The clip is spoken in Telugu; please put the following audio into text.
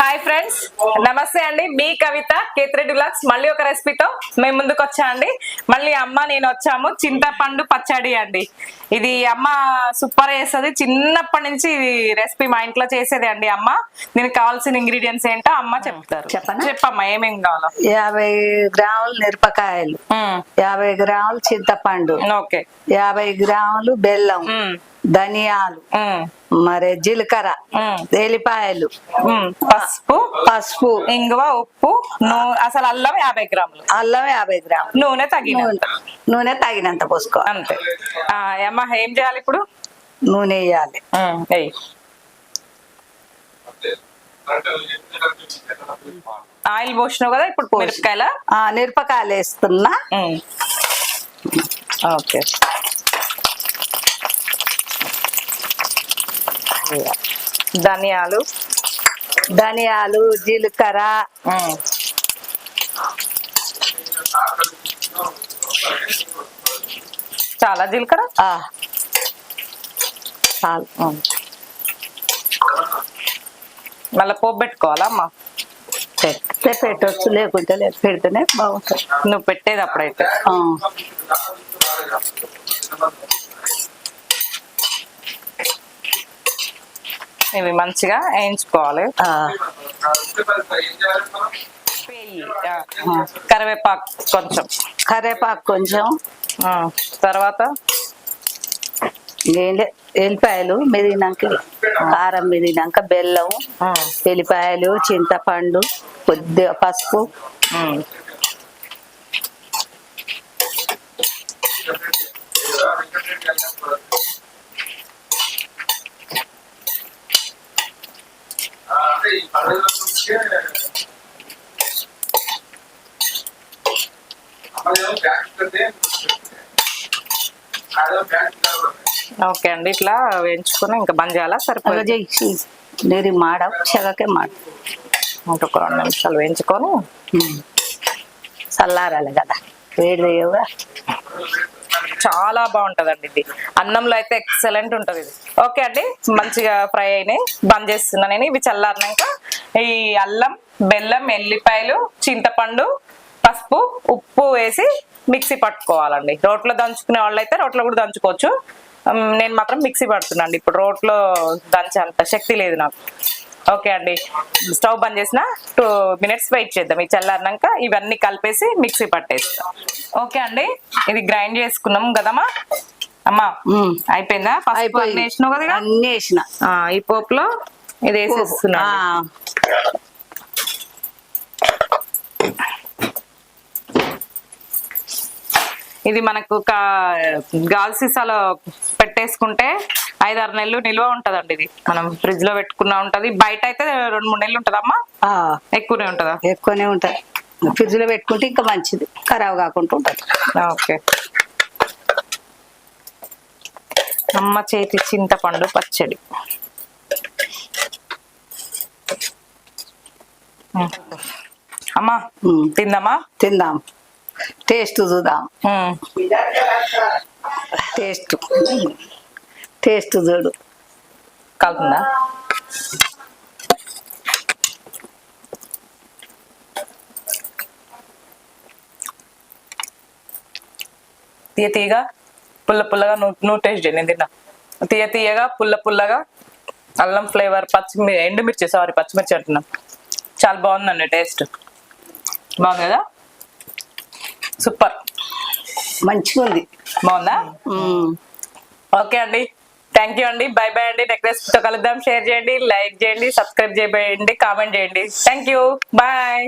హాయ్ ఫ్రెండ్స్ నమస్తే అండి. మీ కవిత కేతిరెడ్డి బ్లాగ్స్ మళ్ళీ ఒక రెసిపీతో మేము ముందుకు వచ్చా అండి మళ్ళీ అమ్మ నేను వచ్చాము. చింతపండు పచ్చడి అండి. ఇది అమ్మ సూపర్ చేస్తుంది. చిన్నప్పటి నుంచి ఇది రెసిపీ మా ఇంట్లో చేసేది అండి అమ్మ. దీనికి కావాల్సిన ఇంగ్రీడియంట్స్ ఏంటో అమ్మ చెప్తారు. చెప్పనా? చెప్పమ్మా ఏమేం కావాలో. యాభై గ్రాములు మిరపకాయలు. యాభై గ్రాములు చింతపండు. ఓకే. యాభై గ్రాములు బెల్లం. ధనియాలు మరి జీలకర్ర ఎల్లిపాయలు పసుపు పసుపు ఇంగువ ఉప్పు నూ- అసలు అల్లం యాభై గ్రాములు. అల్లం యాభై గ్రాములు. నూనె తగినంత. నూనె నూనె తగినంత పోసుకో. అంతే. అమ్మ ఏం చేయాలి ఇప్పుడు? నూనె వేయాలి. ఆయిల్ పోసినావు కదా ఇప్పుడు. మిరపకాయల? మిరపకాయలు వేస్తున్నా. ఓకే. ధనియాలు. ధనియాలు జీలకర్ర. చాలా జీలకర్ర? చాలు. మళ్ళీ పోపు పెట్టుకోవాలా అమ్మ? పెడితే పెట్టవచ్చు లేకుంటే లేదు. పెడితేనే బాగుంటుంది. నువ్వు పెట్టేది అప్పుడైతే. ఇవి మంచిగా వేయించుకోవాలి. కరివేపాకు కొంచెం. కరివేపాకు కొంచెం. తర్వాత? ఏంలే ఎల్లిపాయలు మెదిగినాక కారం మెదిగినాక బెల్లం ఆ. ఎల్లిపాయలు చింతపండు కొద్దిగా పసుపు. ఓకే అండి ఇట్లా వేయించుకొని ఇంకా బంద్ చేయాలా? సరిపోయి నీరు మాడ చెగకే మాడ. ఇంకొక రెండు నిమిషాలు వేయించుకొని చల్లారాలి కదా. వేడి చేయగా చాలా బాగుంటదండి ఇది. అన్నంలో అయితే ఎక్సలెంట్ ఉంటది ఇది. ఓకే అండి మంచిగా ఫ్రై అయినాయి. బంద్ చేస్తున్నా నేను. ఇవి చల్లారినాక ఈ అల్లం బెల్లం ఎల్లిపాయలు చింతపండు పసుపు ఉప్పు వేసి మిక్సీ పట్టుకోవాలండి. రోట్లో దంచుకునే వాళ్ళు అయితే రోట్లో కూడా దంచుకోవచ్చు. నేను మాత్రం మిక్సీ పడుతున్నాను ఇప్పుడు రోట్లో దంచే అంత శక్తి లేదు నాకు. ఓకే అండి. స్టవ్ బంద్ చేసిన టూ మినిట్స్ వెయిట్ చేద్దాం. ఈ చల్లారినాక ఇవన్నీ కలిపేసి మిక్సీ పట్టేస్తాం. ఓకే అండి. ఇది గ్రైండ్ చేసుకున్నాం కదమ్మా? అమ్మా. అయిపోయిందా? పసుపు అయిపోయింది. అన్నీ వేసినావు కదా? అన్ని వేసిన. ఈ పోపులో ఇది వేసేస్తున్నా ఇది మనకు ఒక గాజు సీసాలో పెట్టేసుకుంటే ఐదారు నెలలు నిల్వ ఉంటదండి ఇది. మనం ఫ్రిడ్జ్లో పెట్టుకున్నా ఉంటది. బయట అయితే రెండు మూడు నెలలు ఉంటదమ్మా? ఎక్కువనే ఉంటదా? ఎక్కువనే ఉంటాయి ఫ్రిడ్జ్లో పెట్టుకుంటే ఇంకా మంచిది. ఖరాబ్ కాకుండా ఉంటుంది. ఓకే. అమ్మ చేతి చింతపండు పచ్చడి. అమ్మా. తిందామా? తిందాం. టేస్ట్ చూద్దాం. టేస్ట్. టేస్ట్ చూడు. కాలుతుందా తీయ తీయగా పుల్ల పుల్లగా నువ్వు నువ్వు టేస్ట్ చేయి నేను తిన్నా. తీయ తీయగా పుల్ల పుల్లగా అల్లం ఫ్లేవర్ పచ్చిమి ఎండుమిర్చి సారీ పచ్చిమిర్చి అంటున్నా. చాలా బాగుందండి టేస్ట్ బాగుంది కదా? సూపర్ మంచిగా ఉంది బాగుందా. ఓకే అండి. థ్యాంక్ యూ అండి. బై బై అండి. నెక్లెస్తో కలుద్దాం. షేర్ చేయండి లైక్ చేయండి సబ్స్క్రైబ్ చేయండి కామెంట్ చేయండి. Thank you bye